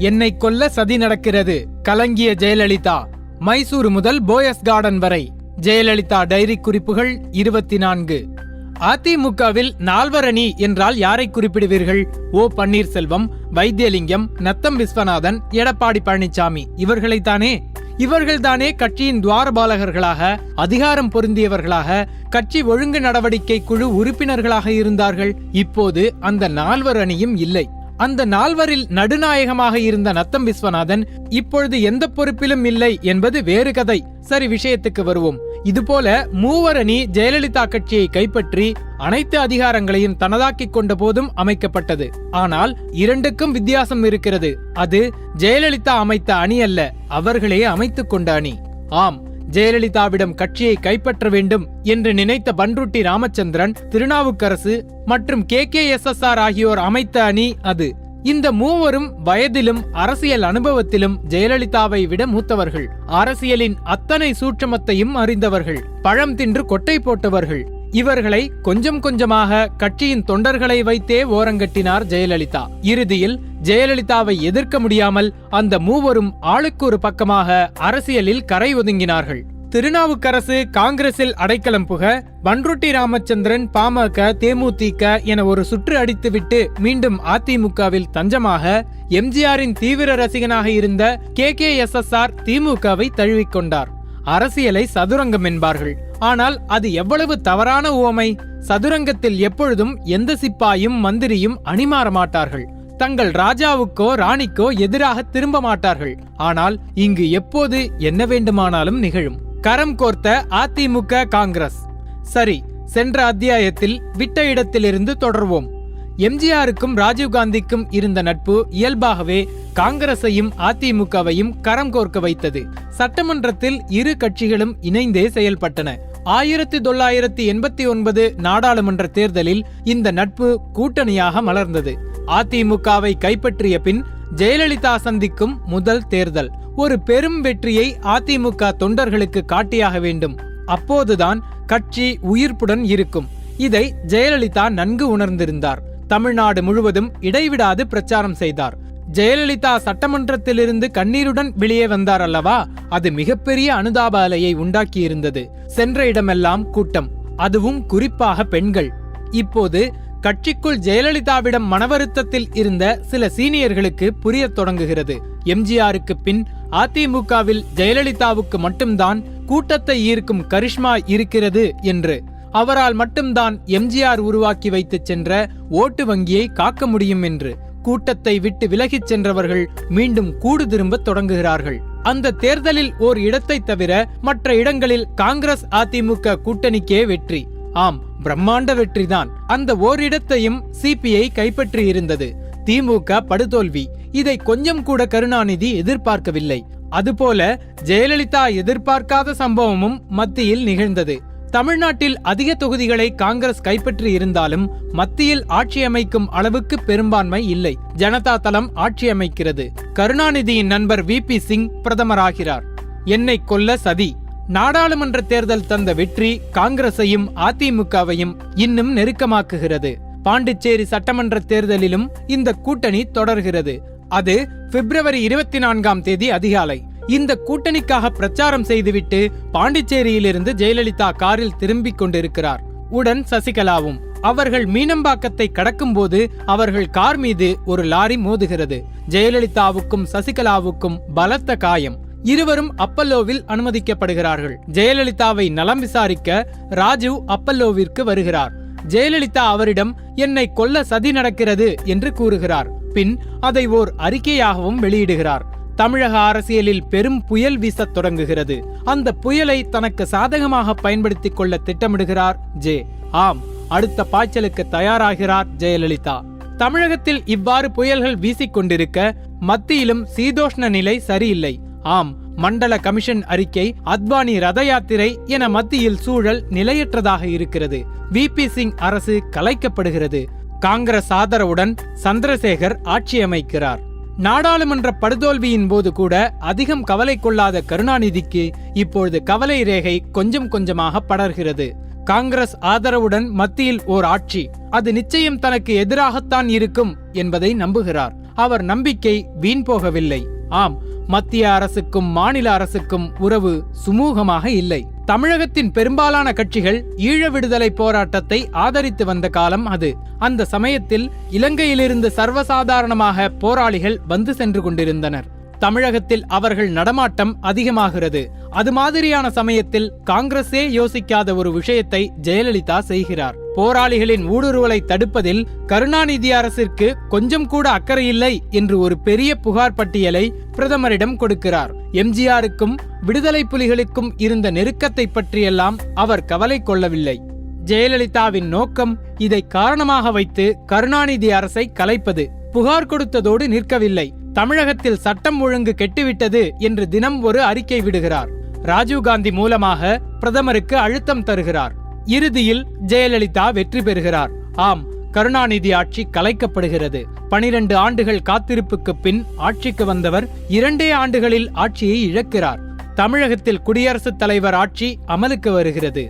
என்னை கொல்ல சதி நடக்கிறது. கலங்கிய ஜெயலலிதா மைசூர் முதல் போயஸ் கார்டன் வரை. ஜெயலலிதா டைரி குறிப்புகள் இருபத்தி நான்கு அதிமுகவில் நால்வரணி என்றால் யாரை குறிப்பிடுவீர்கள்? ஓ பன்னீர்செல்வம் வைத்தியலிங்கம் நத்தம் விஸ்வநாதன் எடப்பாடி பழனிசாமி இவர்களைத்தானே? இவர்கள்தானே கட்சியின் துவாரபாலகர்களாக அதிகாரம் பொருந்தியவர்களாக கட்சி ஒழுங்கு நடவடிக்கை குழு உறுப்பினர்களாக இருந்தார்கள். இப்போது அந்த நால்வர் அணியும் இல்லை. அந்த நால்வரில் நடுநாயகமாக இருந்த நத்தம் விஸ்வநாதன் இப்பொழுது எந்த பொறுப்பிலும் இல்லை என்பது வேறு கதை. சரி விஷயத்துக்கு வருவோம். இதுபோல மூவர் அணி ஜெயலலிதா கட்சியை கைப்பற்றி அனைத்து அதிகாரங்களையும் தனதாக்கிக் கொண்ட போதும் அமைக்கப்பட்டது. ஆனால் இரண்டுக்கும் வித்தியாசம் இருக்கிறது. அது ஜெயலலிதா அமைத்த அணி அல்ல அவர்களே அமைத்துக் கொண்ட அணி. ஆம் ஜெயலலிதாவிடம் கட்சியை கைப்பற்ற வேண்டும் என்று நினைத்த பன்ருட்டி ராமச்சந்திரன் திருநாவுக்கரசு மற்றும் K K S S R ஆகியோர் அமைத்த அணி அது. இந்த மூவரும் வயதிலும் அரசியல் அனுபவத்திலும் ஜெயலலிதாவை விட மூத்தவர்கள். அரசியலின் அத்தனை சூட்சமத்தையும் அறிந்தவர்கள். பழம் தின்று கொட்டை போட்டவர்கள். இவர்களை கொஞ்சம் கொஞ்சமாக கட்சியின் தொண்டர்களை வைத்தே ஓரங்கட்டினார் ஜெயலலிதா. இறுதியில் ஜெயலலிதாவை எதிர்க்க முடியாமல் அந்த மூவரும் ஆளுக்கு ஒரு பக்கமாக அரசியலில் கரை ஒதுங்கினார்கள். திருநாவுக்கரசு காங்கிரஸில் அடைக்கலம் புக பன்ருட்டி ராமச்சந்திரன் பாமக தேமுதிக என ஒரு சுற்று அடித்துவிட்டு மீண்டும் அதிமுகவில் தஞ்சமாக எம்ஜிஆரின் தீவிர ரசிகனாக இருந்த K K S S R திமுகவை தழுவிக்கொண்டார் அரசியலை சதுரங்கம் என்பார்கள். ஆனால் அது எவ்வளவு தவறான உவமை? சதுரங்கத்தில் எப்பொழுதும் எந்த சிப்பாயும் மந்திரியும் அணிமாற மாட்டார்கள். தங்கள் ராஜாவுக்கோ ராணிக்கோ எதிராக திரும்ப மாட்டார்கள். ஆனால் இங்கு எப்போது என்ன வேண்டுமானாலும் நிகழும். கரம் கோர்த்த அதிமுக காங்கிரஸ். சரி சென்ற அத்தியாயத்தில் விட்ட இடத்திலிருந்து தொடர்வோம். எம்ஜிஆருக்கும் ராஜீவ்காந்திக்கும் இருந்த நட்பு இயல்பாகவே காங்கிரஸையும் அதிமுகவையும் கரம் கோர்க்க வைத்தது. சட்டமன்றத்தில் இரு கட்சிகளும் இணைந்தே செயல்பட்டன. ஆயிரத்தி தொள்ளாயிரத்தி எண்பத்தி ஒன்பது நாடாளுமன்ற தேர்தலில் இந்த நட்பு கூட்டணியாக மலர்ந்தது. அதிமுகவை கைப்பற்றிய பின் ஜெயலலிதா சந்திக்கும் முதல் தேர்தல். ஒரு பெரும் வெற்றியை அதிமுக தொண்டர்களுக்கு காட்டியாக வேண்டும். அப்போதுதான் கட்சி உயிர்ப்புடன் இருக்கும். இதை ஜெயலலிதா நன்கு உணர்ந்திருந்தார். தமிழ்நாடு முழுவதும் இடைவிடாது பிரச்சாரம் செய்தார். ஜெயலலிதா சட்டமன்றத்திலிருந்து கண்ணீருடன் வெளியே வந்தார் அல்லவா? அது மிகப்பெரிய அனுதாப அலையை உண்டாக்கியிருந்தது. சென்ற இடமெல்லாம் கூட்டம். அதுவும் குறிப்பாக பெண்கள். இப்போது கட்சிக்குள் ஜெயலலிதாவிடம் மனவருத்தத்தில் இருந்த சில சீனியர்களுக்கு புரிய தொடங்குகிறது. எம்ஜிஆருக்கு பின் அதிமுகவில் ஜெயலலிதாவுக்கு மட்டும்தான் கூட்டத்தை ஈர்க்கும் கரிஷ்மா இருக்கிறது என்று. அவரால் மட்டும்தான் எம்ஜிஆர் உருவாக்கி வைத்துச் சென்ற ஓட்டு வங்கியை காக்க முடியும் என்று. கூட்டத்தை விட்டு விலகிச் சென்றவர்கள் மீண்டும் கூடு திரும்ப தொடங்குகிறார்கள். அந்த தேர்தலில் ஓர் இடத்தை தவிர மற்ற இடங்களில் காங்கிரஸ் அதிமுக கூட்டணிக்கே வெற்றி. ஆம் பிரம்மாண்ட வெற்றிதான். அந்த ஓரிடத்தையும் சிபிஐ கைப்பற்றியிருந்தது. திமுக படுதோல்வி. இதை கொஞ்சம் கூட கருணாநிதி எதிர்பார்க்கவில்லை. அதுபோல ஜெயலலிதா எதிர்பார்க்காத சம்பவமும் மத்தியில் நிகழ்ந்தது. தமிழ்நாட்டில் அதிக தொகுதிகளை காங்கிரஸ் கைப்பற்றி இருந்தாலும் மத்தியில் ஆட்சி அமைக்கும் அளவுக்கு பெரும்பான்மை இல்லை. ஜனதா தளம் ஆட்சி அமைக்கிறது. கருணாநிதியின் நண்பர் வி பி சிங் பிரதமராகிறார். என்னை கொல்ல சதி. நாடாளுமன்ற தேர்தல் தந்த வெற்றி காங்கிரஸையும் அதிமுகவையும் இன்னும் நெருக்கமாக்குகிறது. பாண்டிச்சேரி சட்டமன்ற தேர்தலிலும் இந்த கூட்டணி தொடர்கிறது. அது பிப்ரவரி இருபத்தி நான்காம் தேதி அதிகாலை. இந்த கூட்டணிக்காக பிரச்சாரம் செய்துவிட்டு பாண்டிச்சேரியிலிருந்து ஜெயலலிதா காரில் திரும்பிக் கொண்டிருக்கிறார். உடன் சசிகலாவும். அவர்கள் மீனம்பாக்கத்தை கடக்கும்போது அவர்கள் கார் மீது ஒரு லாரி மோதுகிறது. ஜெயலலிதாவுக்கும் சசிகலாவுக்கும் பலத்த காயம். இருவரும் அப்பல்லோவில் அனுமதிக்கப்படுகிறார்கள். ஜெயலலிதாவை நலம் விசாரிக்க ராஜீவ் அப்பல்லோவிற்கு வருகிறார். ஜெயலலிதா அவரிடம் என்னை கொல்ல சதி நடக்கிறது என்று கூறுகிறார். பின் அதை ஓர் அறிக்கையாகவும் வெளியிடுகிறார். தமிழக அரசியலில் பெரும் புயல் வீசத் தொடங்குகிறது. அந்த புயலை தனக்கு சாதகமாக பயன்படுத்திக் கொள்ள திட்டமிடுகிறார் ஜே. ஆம் அடுத்த பாய்ச்சலுக்கு தயாராகிறார் ஜெயலலிதா. தமிழகத்தில் இவ்வாறு புயல்கள் வீசிக்கொண்டிருக்க மத்தியிலும் சீதோஷ்ண நிலை சரியில்லை. ஆம் மண்டல கமிஷன் அறிக்கை அத்வானி ரத யாத்திரை என மத்தியில் சூழல் நிலையற்றதாக இருக்கிறது. வி. பி. சிங் அரசு கலைக்கப்படுகிறது. காங்கிரஸ் ஆதரவுடன் சந்திரசேகர் ஆட்சி அமைக்கிறார் நாடாளுமன்ற படுதோல்வியின் போது கூட அதிகம் கவலை கொள்ளாத கருணாநிதிக்கு இப்பொழுது கவலை ரேகை கொஞ்சம் கொஞ்சமாக படர்கிறது. காங்கிரஸ் ஆதரவுடன் மத்தியில் ஓர் ஆட்சி அது நிச்சயம் தனக்கு எதிராகத்தான் இருக்கும் என்பதை நம்புகிறார். அவர் நம்பிக்கை வீண் போகவில்லை. ஆம் மத்திய அரசுக்கும் மாநில அரசுக்கும் உறவு சுமூகமாக இல்லை. தமிழகத்தின் பெரும்பாலான கட்சிகள் ஈழ விடுதலை போராட்டத்தை ஆதரித்து வந்த காலம் அது. அந்த சமயத்தில் இலங்கையிலிருந்து சர்வசாதாரணமாக போராளிகள் வந்து சென்று கொண்டிருந்தனர். தமிழகத்தில் அவர்கள் நடமாட்டம் அதிகமாகிறது. அது மாதிரியான சமயத்தில் காங்கிரஸே யோசிக்காத ஒரு விஷயத்தை ஜெயலலிதா செய்கிறார். போராளிகளின் ஊடுருவலை தடுப்பதில் கருணாநிதி அரசிற்கு கொஞ்சம் கூட அக்கறையில்லை என்று ஒரு பெரிய புகார் பட்டியலை பிரதமரிடம் கொடுக்கிறார். எம்ஜிஆருக்கும் விடுதலை புலிகளுக்கும் இருந்த நெருக்கத்தை பற்றியெல்லாம் அவர் கவலை கொள்ளவில்லை. ஜெயலலிதாவின் நோக்கம் இதை காரணமாக வைத்து கருணாநிதி அரசை கலைப்பது. புகார் கொடுத்ததோடு நிற்கவில்லை. தமிழகத்தில் சட்டம் ஒழுங்கு கெட்டுவிட்டது என்று தினம் ஒரு அறிக்கை விடுகிறார். ராஜீவ்காந்தி மூலமாக பிரதமருக்கு அழுத்தம் தருகிறார். இறுதியில் ஜெயலலிதா வெற்றி பெறுகிறார். ஆம் கருணாநிதி ஆட்சி கலைக்கப்படுகிறது. பனிரெண்டு ஆண்டுகள் காத்திருப்புக்கு பின் ஆட்சிக்கு வந்தவர் இரண்டே ஆண்டுகளில் ஆட்சியை இழக்கிறார். தமிழகத்தில் குடியரசுத் தலைவர் ஆட்சி அமலுக்கு வருகிறது.